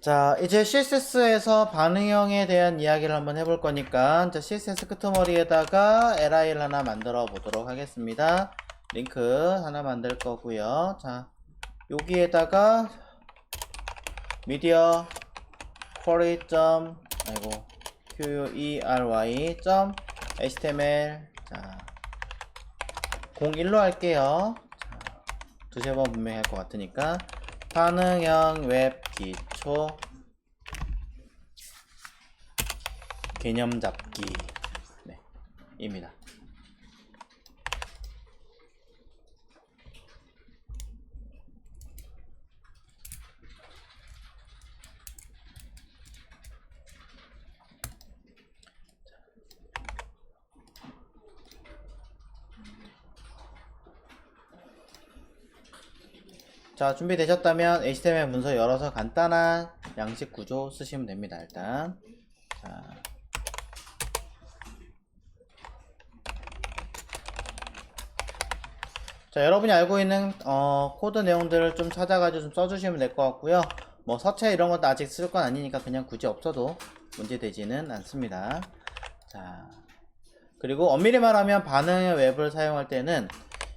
자, 이제 CSS에서 반응형에 대한 이야기를 한번 해볼 거니까, 자, CSS 끄트머리에다가 LI를 하나 만들어 보도록 하겠습니다. 링크 하나 만들 거고요. 자, 여기에다가 미디어 query. 아이고 query. html 자, 01로 할게요. 자, 두세 번 분명히 할 것 같으니까 반응형 웹 기초 개념 잡기 네, 입니다. 자, 준비되셨다면 HTML 문서 열어서 간단한 양식 구조 쓰시면 됩니다, 일단. 자. 자, 여러분이 알고 있는 어, 코드 내용들을 좀 찾아가지고 좀 써주시면 될 것 같고요. 뭐 서체 이런 것도 아직 쓸 건 아니니까 그냥 굳이 없어도 문제되지는 않습니다. 자, 그리고 엄밀히 말하면 반응의 웹을 사용할 때는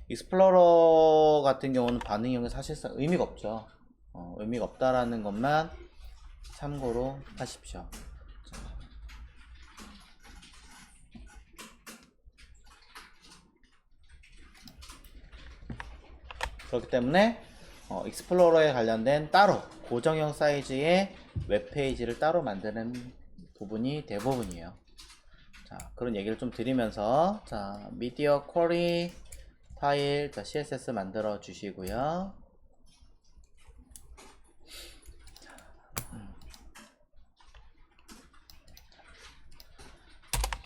익스플로러 같은 경우는 반응형이 사실상 의미가 없죠. 어, 의미가 없다라는 것만 참고로 하십시오. 자. 그렇기 때문에 어, 익스플로러에 관련된 따로 고정형 사이즈의 웹페이지를 따로 만드는 부분이 대부분이에요. 자, 그런 얘기를 좀 드리면서 자, 미디어 쿼리 파일 자, CSS 만들어 주시고요.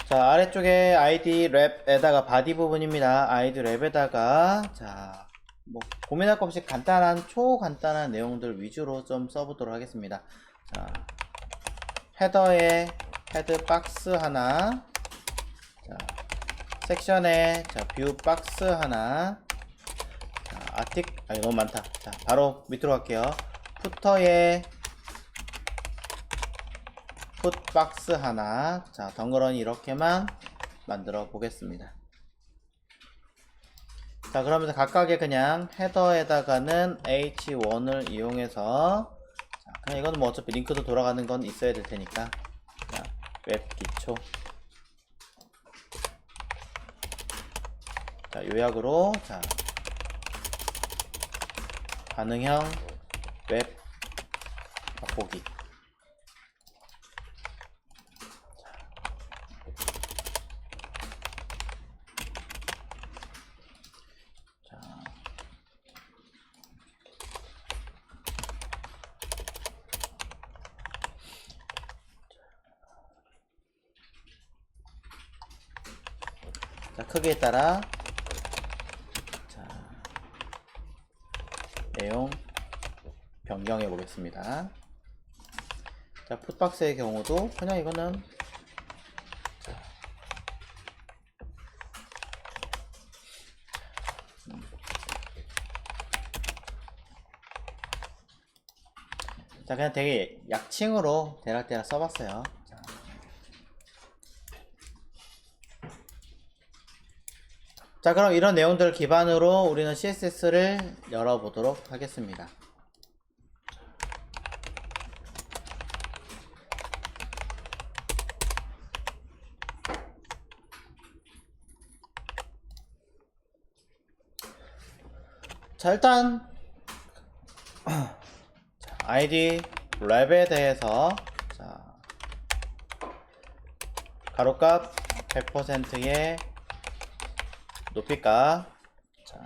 자, 아래쪽에 ID 랩에다가 바디 부분입니다. ID 랩에다가 자, 뭐 고민할 것 없이 간단한 초간단한 내용들 위주로 좀 써보도록 하겠습니다. 자, 헤더에 헤드 박스 하나, 자, 섹션에 자, 뷰 박스 하나, 자, 아틱, 아 너무 많다. 자, 바로 밑으로 갈게요. 푸터에 풋 박스 하나, 자, 덩그러니 이렇게만 만들어 보겠습니다. 자 그러면서 각각의 그냥 헤더에다가는 h1을 이용해서 자, 그냥 이거는 뭐 어차피 링크도 돌아가는 건 있어야 될 테니까 자, 웹 기초 자 요약으로. 자. 반응형 웹 맛보기. 크기에 따라 자, 내용 변경해 보겠습니다. 자, 풋박스의 경우도 그냥 이거는 자, 그냥 되게 약칭으로 대략 대략 써봤어요. 자. 자 그럼 이런 내용들을 기반으로 우리는 CSS를 열어보도록 하겠습니다. 자 일단 자, ID 랩에 대해서 자, 가로값 100%의 높이가 자,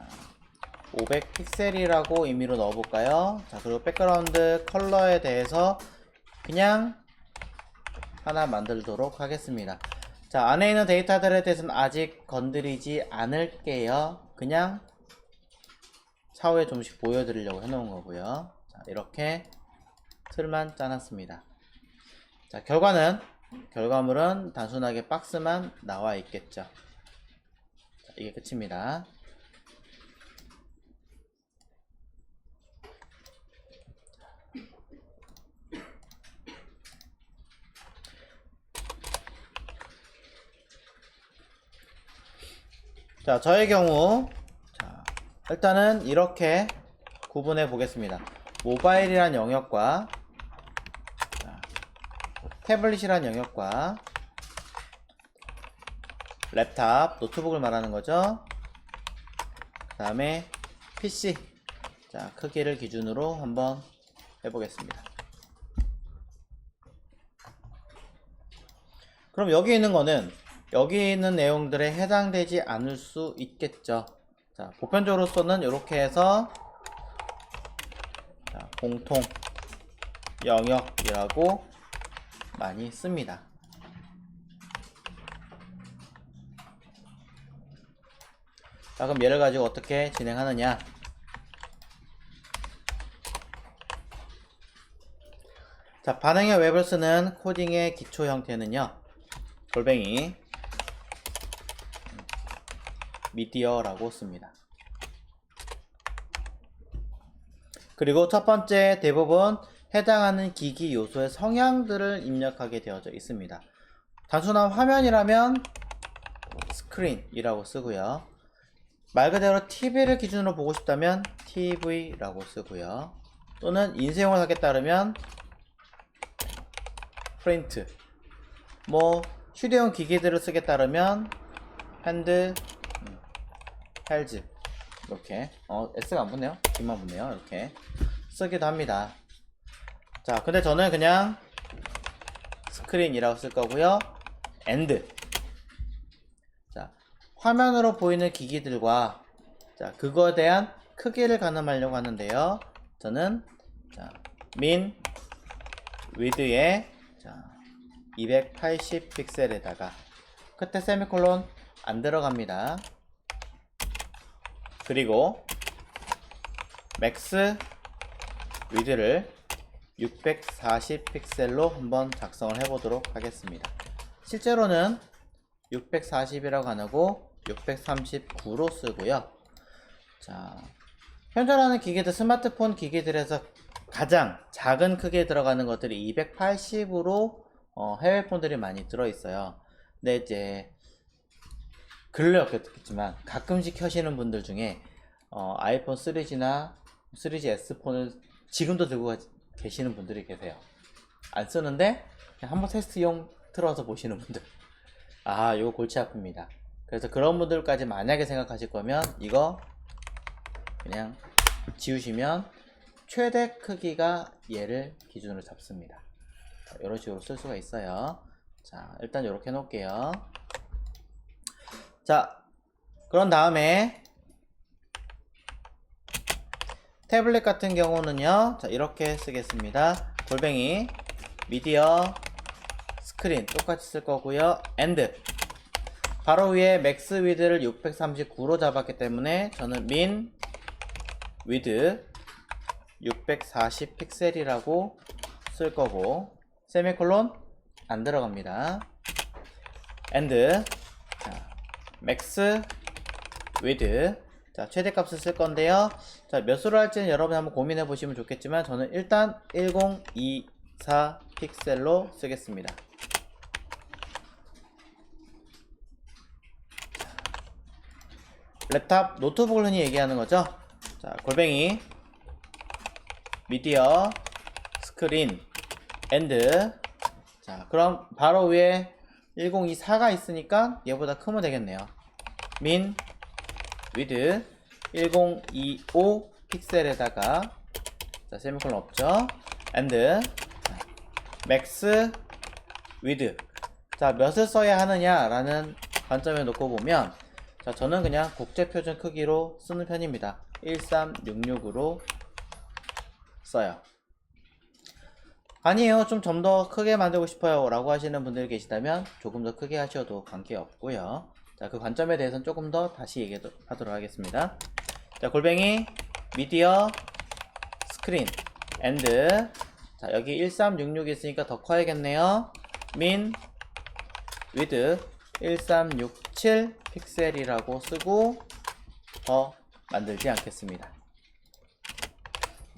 500 픽셀이라고 의미로 넣어볼까요? 자, 그리고 백그라운드 컬러에 대해서 그냥 하나 만들도록 하겠습니다. 자, 안에 있는 데이터들에 대해서는 아직 건드리지 않을게요. 그냥 사후에 좀씩 보여드리려고 해놓은 거고요. 자, 이렇게 틀만 짜놨습니다. 자 결과는 결과물은 단순하게 박스만 나와 있겠죠. 자, 이게 끝입니다. 자 저의 경우 일단은 이렇게 구분해 보겠습니다. 모바일이란 영역과, 자, 태블릿이란 영역과, 랩탑, 노트북을 말하는 거죠. 그 다음에 PC. 자, 크기를 기준으로 한번 해보겠습니다. 그럼 여기 있는 거는 여기 있는 내용들에 해당되지 않을 수 있겠죠. 자, 보편적으로서는 이렇게 해서 자, 공통 영역이라고 많이 씁니다. 자, 그럼 얘를 가지고 어떻게 진행하느냐? 자, 반응의 웹을 쓰는 코딩의 기초 형태는요. 골뱅이 미디어라고 씁니다. 그리고 첫 번째 대부분 해당하는 기기 요소의 성향들을 입력하게 되어져 있습니다. 단순한 화면이라면 스크린이라고 쓰고요. 말 그대로 TV를 기준으로 보고 싶다면 TV라고 쓰고요. 또는 인쇄용을 하겠다 그러면 프린트 뭐 휴대용 기기들을 쓰겠다 그러면 핸드 음, 헬즈 이렇게. 어 S가 안 붙네요. D만 붙네요. 이렇게. 쓰기도 합니다. 자 근데 저는 그냥 스크린이라고 쓸 거고요. 엔드 자 화면으로 보이는 기기들과 자 그거에 대한 크기를 가늠하려고 하는데요. 저는 자민 위드에 자, 280 픽셀에다가 끝에 세미콜론 안 들어갑니다. 그리고 맥스 위드를 640 픽셀로 한번 작성을 해보도록 하겠습니다. 실제로는 640이라고 안 하고 639로 쓰고요. 자, 현존하는 기기들, 스마트폰 기기들에서 가장 작은 크기에 들어가는 것들이 280으로 해외 폰들이 많이 들어있어요. 근데 이제 근래 없겠지만 가끔씩 켜시는 분들 중에 어, 아이폰 3G나 3GS 폰을 지금도 들고 가- 계시는 분들이 계세요. 안 쓰는데 한번 테스트용 틀어서 보시는 분들. 아, 이거 골치 아픕니다. 그래서 그런 분들까지 만약에 생각하실 거면 이거 그냥 지우시면 최대 크기가 얘를 기준으로 잡습니다. 자, 이런 식으로 쓸 수가 있어요. 자, 일단 이렇게 해놓을게요. 자, 그런 다음에 태블릿 같은 경우는요, 자, 이렇게 쓰겠습니다. 골뱅이, 미디어, 스크린 똑같이 쓸 거고요. 엔드. 바로 위에 맥스 위드를 639로 잡았기 때문에 저는 민 위드 640 픽셀이라고 쓸 거고 세미콜론 안 들어갑니다. 엔드 자, 맥스 위드 자, 최대값을 쓸 건데요. 자, 몇 수로 할지는 여러분 한번 고민해 보시면 좋겠지만 저는 일단 1024 픽셀로 쓰겠습니다. 랩탑 노트북을 흔히 얘기하는 거죠. 자, 골뱅이 미디어 스크린 엔드 자 그럼 바로 위에 1024가 있으니까 얘보다 크면 되겠네요. 민 위드 1025 픽셀에다가 자 세미콜론 없죠? 자, 맥스 위드 자 몇을 써야 하느냐 라는 관점에 놓고 보면 자 저는 그냥 국제표준 크기로 쓰는 편입니다. 1366으로 써요. 아니에요. 좀 좀 더 크게 만들고 싶어요. 라고 하시는 분들 계시다면 조금 더 크게 하셔도 관계 없고요. 자, 그 관점에 대해서는 조금 더 다시 얘기하도록 하겠습니다. 자, 골뱅이, 미디어, 스크린, 엔드. 자, 여기 1366 있으니까 더 커야겠네요. 민, 위드, 1367 픽셀이라고 쓰고 더 만들지 않겠습니다.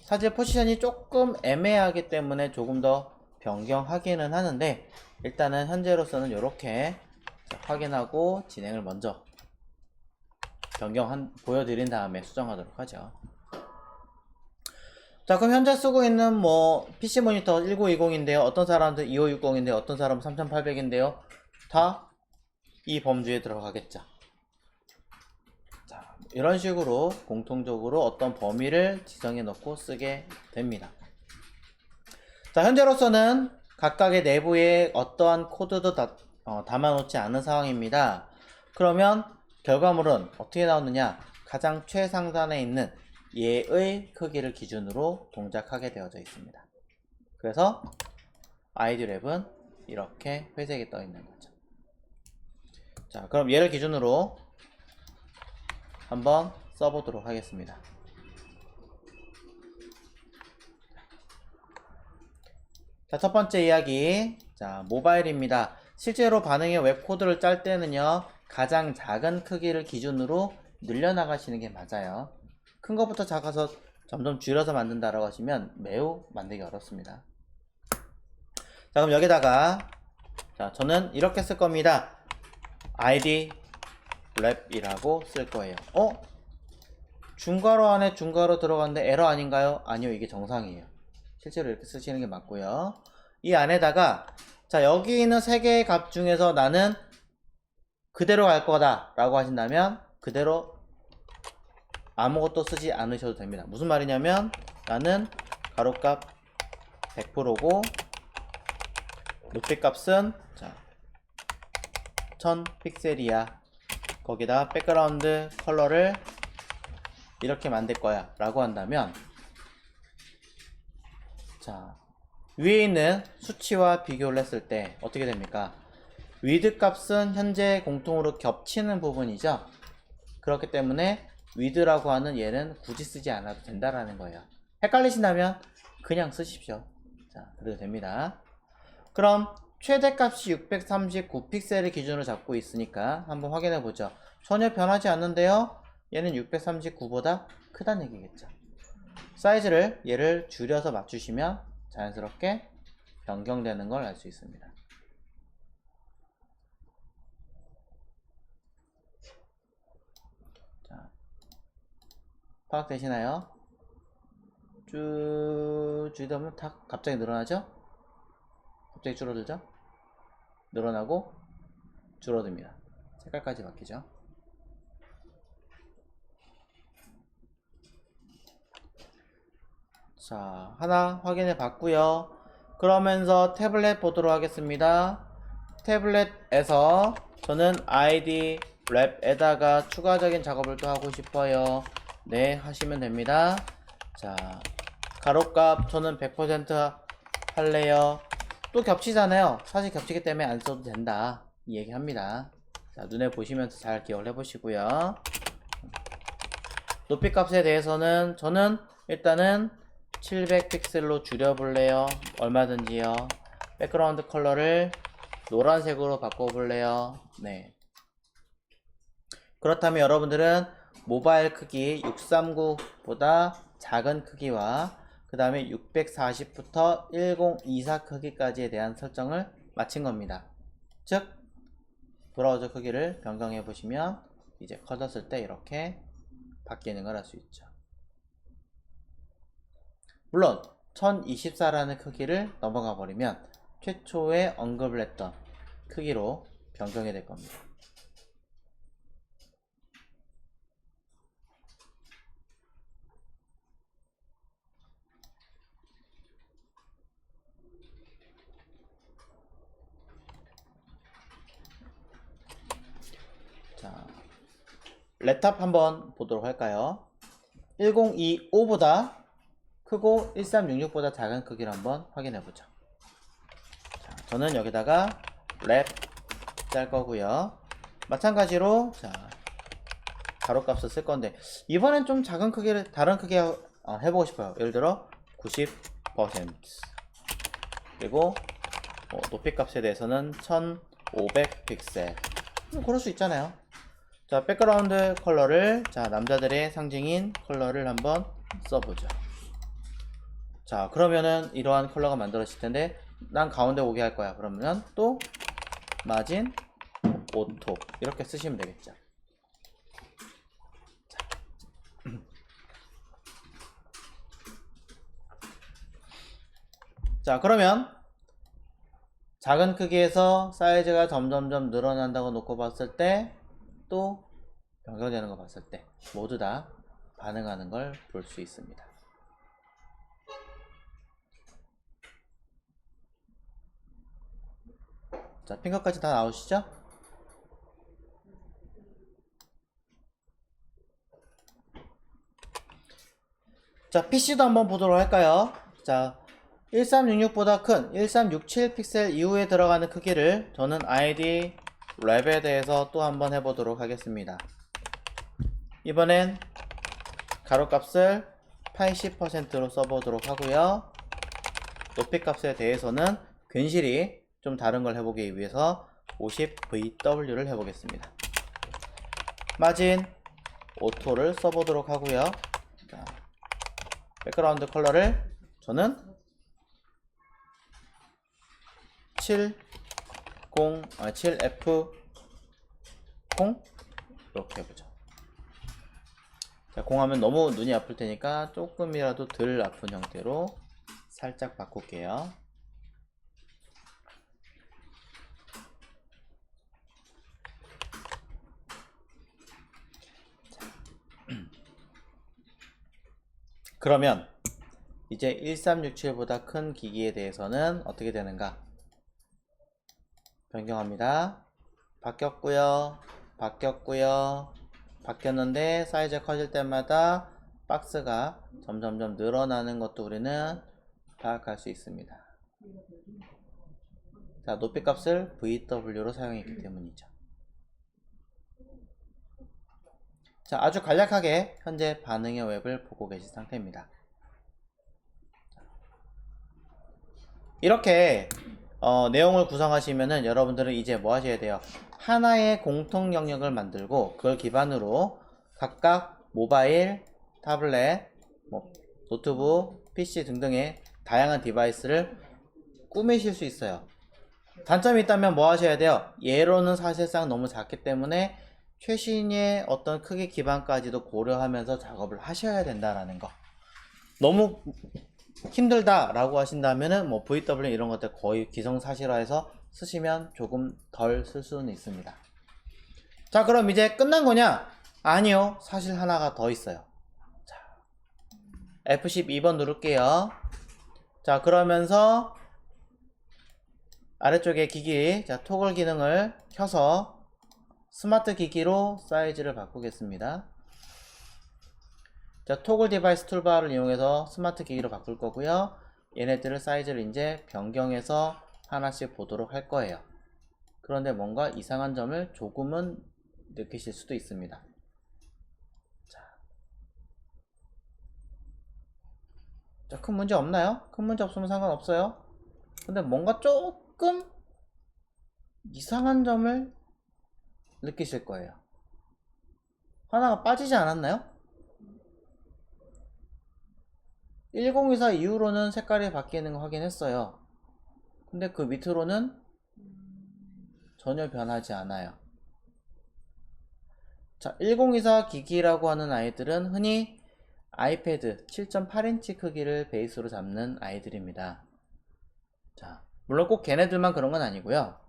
사실 포지션이 조금 애매하기 때문에 조금 더 변경하기는 하는데 일단은 현재로서는 이렇게 확인하고 진행을 먼저 변경 한, 보여드린 다음에 수정하도록 하죠. 자, 그럼 현재 쓰고 있는 뭐 PC 모니터 1920인데요. 어떤 사람들 2560인데요. 어떤 사람은 3800인데요. 다 이 범주에 들어가겠죠. 자, 이런 식으로 공통적으로 어떤 범위를 지정해 놓고 쓰게 됩니다. 자, 현재로서는 각각의 내부에 어떠한 코드도 다, 어, 담아놓지 않은 상황입니다. 그러면 결과물은 어떻게 나오느냐? 가장 최상단에 있는 얘의 크기를 기준으로 동작하게 되어져 있습니다. 그래서 아이디랩은 이렇게 회색이 떠 있는 거죠. 자, 그럼 얘를 기준으로 한번 써보도록 하겠습니다. 자, 첫 번째 이야기. 자, 모바일입니다. 실제로 반응의 웹코드를 짤 때는요, 가장 작은 크기를 기준으로 늘려나가시는 게 맞아요. 큰 것부터 작아서 점점 줄여서 만든다라고 하시면 매우 만들기 어렵습니다. 자, 그럼 여기다가, 자, 저는 이렇게 쓸 겁니다. id 랩이라고 쓸 거예요. 어? 중괄호 안에 중괄호 들어갔는데 에러 아닌가요? 아니요, 이게 정상이에요. 실제로 이렇게 쓰시는 게 맞고요. 이 안에다가 자 여기 있는 세 개의 값 중에서 나는 그대로 갈 거다 라고 하신다면 그대로 아무것도 쓰지 않으셔도 됩니다. 무슨 말이냐면 나는 가로값 100%고 높이 값은 자, 1000 픽셀이야. 거기다 백그라운드 컬러를 이렇게 만들 거야 라고 한다면 자 위에 있는 수치와 비교를 했을 때 어떻게 됩니까? 위드 값은 현재 공통으로 겹치는 부분이죠. 그렇기 때문에 위드라고 하는 얘는 굳이 쓰지 않아도 된다라는 거예요. 헷갈리신다면 그냥 쓰십시오. 자, 그래도 됩니다. 그럼 최대값이 639픽셀을 기준으로 잡고 있으니까 한번 확인해 보죠. 전혀 변하지 않는데요. 얘는 639보다 크다는 얘기겠죠. 사이즈를 얘를 줄여서 맞추시면 자연스럽게 변경되는 걸 알 수 있습니다. 자, 파악되시나요? 쭉 줄이다 보면 다 갑자기 늘어나죠? 갑자기 줄어들죠? 늘어나고 줄어듭니다. 색깔까지 바뀌죠? 자, 하나 확인해 봤고요. 그러면서 태블릿 보도록 하겠습니다. 태블릿에서 저는 ID 랩에다가 추가적인 작업을 또 하고 싶어요. 네, 하시면 됩니다. 자, 가로값 저는 100% 할래요. 또 겹치잖아요. 사실 겹치기 때문에 안 써도 된다. 이 얘기 합니다. 자, 눈에 보시면서 잘 기억을 해보시고요. 높이 값에 대해서는 저는 일단은 700 픽셀로 줄여볼래요? 얼마든지요. 백그라운드 컬러를 노란색으로 바꿔볼래요? 네. 그렇다면 여러분들은 모바일 크기 639보다 작은 크기와 그 다음에 640부터 1024 크기까지에 대한 설정을 마친 겁니다. 즉, 브라우저 크기를 변경해 보시면 이제 커졌을 때 이렇게 바뀌는 걸 알 수 있죠. 물론 1024라는 크기를 넘어가 버리면 최초에 언급을 했던 크기로 변경이 될 겁니다. 자, 랩탑 한번 보도록 할까요? 1025보다 크고 1366보다 작은 크기를 한번 확인해 보죠. 자, 저는 여기다가 랩 짤 거고요. 마찬가지로 자 가로값을 쓸 건데 이번엔 좀 작은 크기를 다른 크기 어, 해보고 싶어요. 예를 들어 90% 그리고 어, 높이 값에 대해서는 1500 픽셀 음, 그럴 수 있잖아요. 자 백그라운드 컬러를 자 남자들의 상징인 컬러를 한번 써보죠. 자 그러면은 이러한 컬러가 만들어질 텐데 난 가운데 오게 할 거야. 그러면 또 마진 오토 이렇게 쓰시면 되겠죠. 자. 그러면 작은 크기에서 사이즈가 점점점 늘어난다고 놓고 봤을 때 또 변경되는 거 봤을 때 모두 다 반응하는 걸 볼 수 있습니다. 자, 핑거까지 다 나오시죠? 자, PC도 한번 보도록 할까요? 자, 1366보다 큰 1367 픽셀 이후에 들어가는 크기를 저는 ID 랩에 대해서 또 한번 해보도록 하겠습니다. 이번엔 가로값을 80%로 써보도록 하고요. 높이 값에 대해서는 괜시리 좀 다른 걸 해보기 위해서 50VW를 해보겠습니다. 마진 오토를 써보도록 하고요. 자, 백그라운드 컬러를 저는 7 0 아, 7F 0 이렇게 해보죠. 자, 공하면 너무 눈이 아플 테니까 조금이라도 덜 아픈 형태로 살짝 바꿀게요. 그러면 이제 1367보다 큰 기기에 대해서는 어떻게 되는가? 변경합니다. 바뀌었고요. 바뀌었고요. 바뀌었는데 사이즈 커질 때마다 박스가 점점점 늘어나는 것도 우리는 파악할 수 있습니다. 자, 높이 값을 VW로 사용했기 때문이죠. 자, 아주 간략하게 현재 반응의 웹을 보고 계신 상태입니다. 이렇게 어, 내용을 구성하시면은 여러분들은 이제 뭐 하셔야 돼요? 하나의 공통 영역을 만들고 그걸 기반으로 각각 모바일, 타블렛, 뭐, 노트북, PC 등등의 다양한 디바이스를 꾸미실 수 있어요. 단점이 있다면 뭐 하셔야 돼요? 예로는 사실상 너무 작기 때문에 최신의 어떤 크기 기반까지도 고려하면서 작업을 하셔야 된다라는 거. 너무 힘들다라고 하신다면은 뭐 VW 이런 것들 거의 기성사실화해서 쓰시면 조금 덜 쓸 수는 있습니다. 자, 그럼 이제 끝난 거냐? 아니요. 사실 하나가 더 있어요. 자, F12번 누를게요. 자, 그러면서 아래쪽에 기기, 자, 토글 기능을 켜서 스마트 기기로 사이즈를 바꾸겠습니다. 자, 토글 디바이스 툴바를 이용해서 스마트 기기로 바꿀 거고요. 얘네들을 사이즈를 이제 변경해서 하나씩 보도록 할 거예요. 그런데 뭔가 이상한 점을 조금은 느끼실 수도 있습니다. 자, 자, 큰 문제 없나요? 큰 문제 없으면 상관없어요. 근데 뭔가 조금 이상한 점을 느끼실 거예요. 하나가 빠지지 않았나요? 1024 이후로는 색깔이 바뀌는 거 확인했어요. 근데 그 밑으로는 전혀 변하지 않아요. 자, 1024 기기라고 하는 아이들은 흔히 아이패드 7.8인치 크기를 베이스로 잡는 아이들입니다. 자, 물론 꼭 걔네들만 그런 건 아니고요.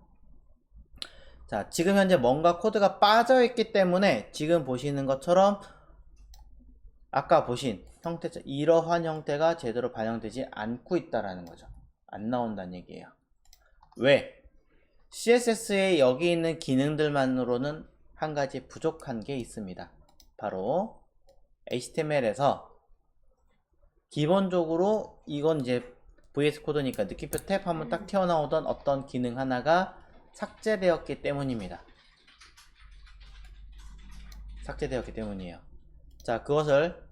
자, 지금 현재 뭔가 코드가 빠져 있기 때문에 지금 보시는 것처럼 아까 보신 형태, 이러한 형태가 제대로 반영되지 않고 있다라는 거죠. 안 나온다는 얘기예요. 왜? CSS에 여기 있는 기능들만으로는 한 가지 부족한 게 있습니다. 바로 HTML에서 기본적으로 이건 이제 VS 코드니까 느낌표 탭 하면 딱 튀어나오던 어떤 기능 하나가 삭제되었기 때문입니다. 삭제되었기 때문이에요. 자, 그것을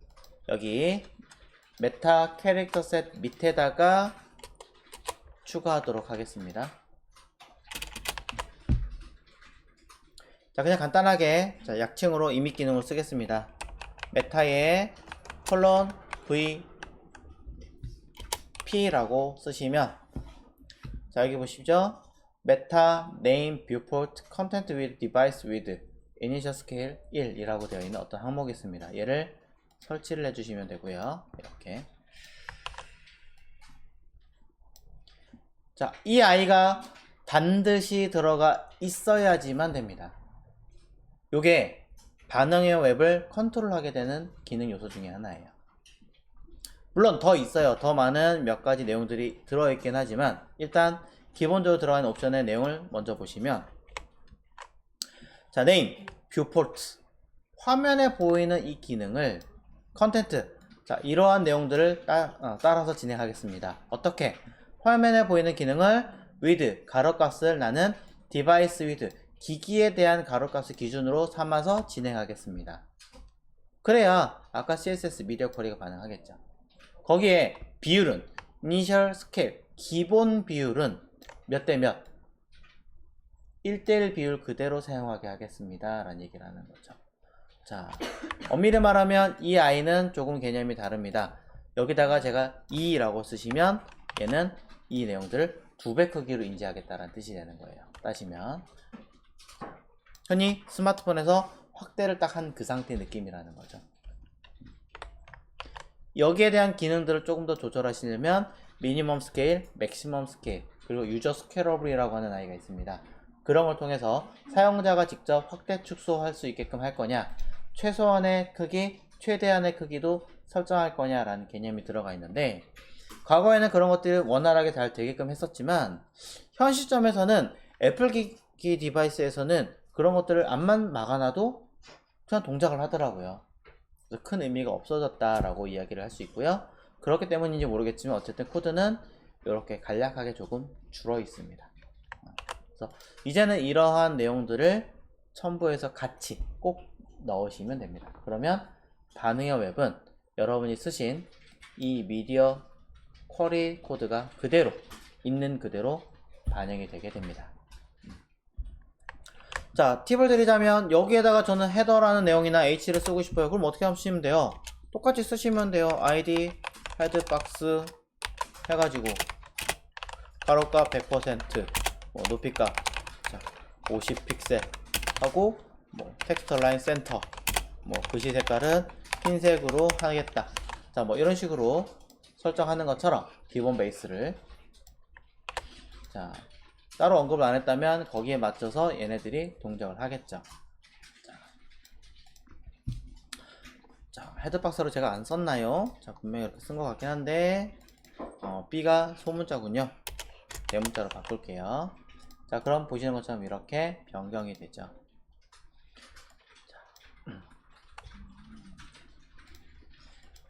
여기 메타 캐릭터 셋 밑에다가 추가하도록 하겠습니다. 자, 그냥 간단하게 자, 약칭으로 이미 기능을 쓰겠습니다. 메타에 콜론 v p라고 쓰시면 자, 여기 보시죠. 메타 네임 뷰포트 컨텐트 with device with initial scale 1이라고 되어 있는 어떤 항목이 있습니다. 얘를 설치를 해주시면 되고요. 이렇게 자, 이 아이가 반드시 들어가 있어야지만 됩니다. 요게 반응의 웹을 컨트롤하게 되는 기능 요소 중에 하나예요. 물론 더 있어요. 더 많은 몇 가지 내용들이 들어있긴 하지만 일단 기본적으로 들어가는 옵션의 내용을 먼저 보시면 자, name, viewport 화면에 보이는 이 기능을 컨텐트 자, 이러한 내용들을 따, 어, 따라서 진행하겠습니다. 어떻게? 화면에 보이는 기능을 with 가로값을 나는 device with 기기에 대한 가로값을 기준으로 삼아서 진행하겠습니다. 그래야 아까 CSS 미디어 쿼리가 반응하겠죠. 거기에 비율은 initial scale 기본 비율은 몇 대 몇? 1대1 비율 그대로 사용하게 하겠습니다. 라는 얘기를 하는 거죠. 자, 엄밀히 말하면 이 아이는 조금 개념이 다릅니다. 여기다가 제가 2라고 쓰시면 얘는 이 내용들을 두 배 크기로 인지하겠다는 뜻이 되는 거예요. 따시면 흔히 스마트폰에서 확대를 딱 한 그 상태 느낌이라는 거죠. 여기에 대한 기능들을 조금 더 조절하시려면 미니멈 스케일, 맥시멈 스케일, 그리고 유저 스케일러블이라고 하는 아이가 있습니다. 그런 걸 통해서 사용자가 직접 확대 축소할 수 있게끔 할 거냐, 최소한의 크기, 최대한의 크기도 설정할 거냐라는 개념이 들어가 있는데, 과거에는 그런 것들이 원활하게 잘 되게끔 했었지만, 현 시점에서는 애플 기기 디바이스에서는 그런 것들을 안만 막아놔도 그냥 동작을 하더라고요. 큰 의미가 없어졌다라고 이야기를 할 수 있고요. 그렇기 때문인지 모르겠지만 어쨌든 코드는 이렇게 간략하게 조금 줄어 있습니다. 그래서 이제는 이러한 내용들을 첨부해서 같이 꼭 넣으시면 됩니다. 그러면 반응의 웹은 여러분이 쓰신 이 미디어 쿼리 코드가 그대로 있는 그대로 반영이 되게 됩니다. 자, 팁을 드리자면 여기에다가 저는 헤더라는 내용이나 h를 쓰고 싶어요. 그럼 어떻게 하시면 돼요? 똑같이 쓰시면 돼요. id 헤드박스 해가지고 가로값 100%, 뭐 높이값 자, 50픽셀 하고 뭐 텍스처 라인 센터, 뭐 글씨 색깔은 흰색으로 하겠다. 자, 뭐 이런 식으로 설정하는 것처럼 기본 베이스를 자 따로 언급을 안 했다면 거기에 맞춰서 얘네들이 동작을 하겠죠. 자, 자 헤드박스로 제가 안 썼나요? 자 분명히 이렇게 쓴 것 같긴 한데 어, B가 소문자군요. 대문자로 바꿀게요. 자 그럼 보시는 것처럼 이렇게 변경이 되죠. 자, 음.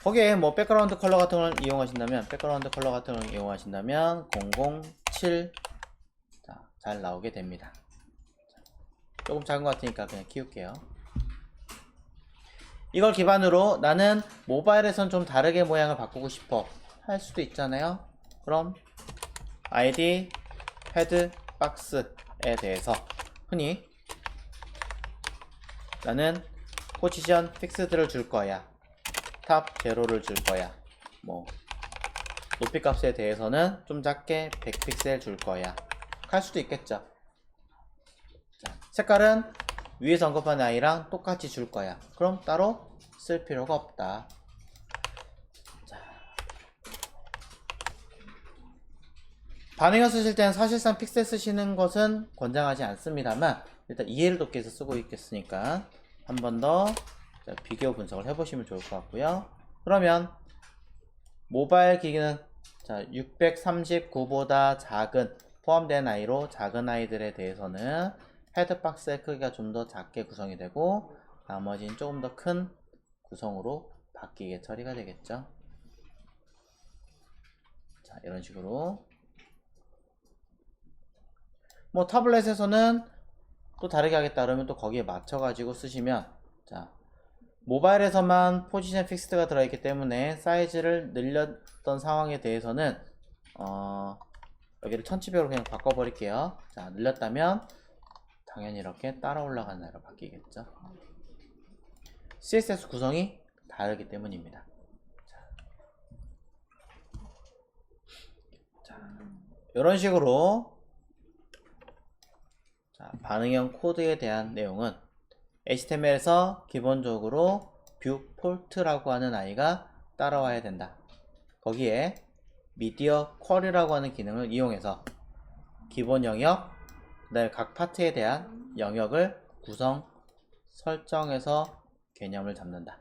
거기에 뭐 백그라운드 컬러 같은 걸 이용하신다면 백그라운드 컬러 같은 걸 이용하신다면 007 자, 잘 나오게 됩니다. 자, 조금 작은 것 같으니까 그냥 키울게요. 이걸 기반으로 나는 모바일에선 좀 다르게 모양을 바꾸고 싶어 할 수도 있잖아요. 그럼 id 헤드 박스에 대해서 흔히 나는 포지션 픽스드를 줄 거야. 탑 제로를 줄 거야. 뭐 높이 값에 대해서는 좀 작게 100픽셀 줄 거야. 할 수도 있겠죠. 자, 색깔은 위에서 언급한 아이랑 똑같이 줄 거야. 그럼 따로 쓸 필요가 없다. 자. 반응을 쓰실 때는 사실상 픽셀 쓰시는 것은 권장하지 않습니다만 일단 이해를 돕기 위해서 쓰고 있겠으니까 한 번더 비교 분석을 해보시면 좋을 것 같고요. 그러면 모바일 기기는 자 639보다 작은 포함된 아이로 작은 아이들에 대해서는 헤드박스의 크기가 좀 더 작게 구성이 되고 나머지는 조금 더 큰 구성으로 바뀌게 처리가 되겠죠. 자 이런 식으로 뭐 타블렛에서는 또 다르게 하겠다 그러면 또 거기에 맞춰 가지고 쓰시면 자 모바일에서만 포지션 픽스드가 들어있기 때문에 사이즈를 늘렸던 상황에 대해서는 어, 여기를 1700으로 그냥 바꿔버릴게요. 자, 늘렸다면 당연히 이렇게 따라 올라가는 대로 바뀌겠죠. CSS 구성이 다르기 때문입니다. 자, 이런 식으로 자, 반응형 코드에 대한 내용은 HTML에서 기본적으로 뷰폴트라고 하는 아이가 따라와야 된다. 거기에 미디어 쿼리라고 하는 기능을 이용해서 기본 영역, 그다음에 각 파트에 대한 영역을 구성, 설정해서 개념을 잡는다.